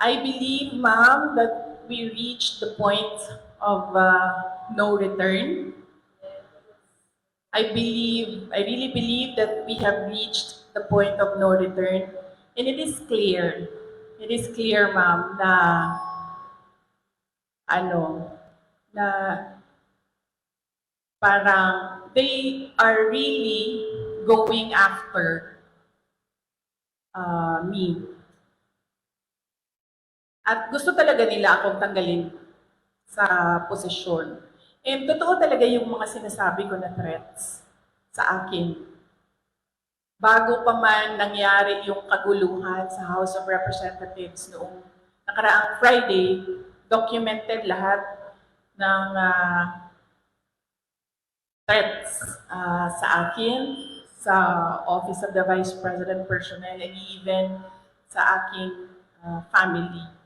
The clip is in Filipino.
I believe, ma'am, that we reached the point of uh, no return. I believe, I really believe that we have reached the point of no return. And it is clear, it is clear, ma'am, na ano, na parang they are really going after uh, me. At gusto talaga nila akong tanggalin sa posisyon. And totoo talaga yung mga sinasabi ko na threats sa akin. Bago pa man nangyari yung kaguluhan sa House of Representatives noong nakaraang Friday, documented lahat ng ah, threats ah, sa akin, sa Office of the Vice President Personnel, and even sa aking ah, family.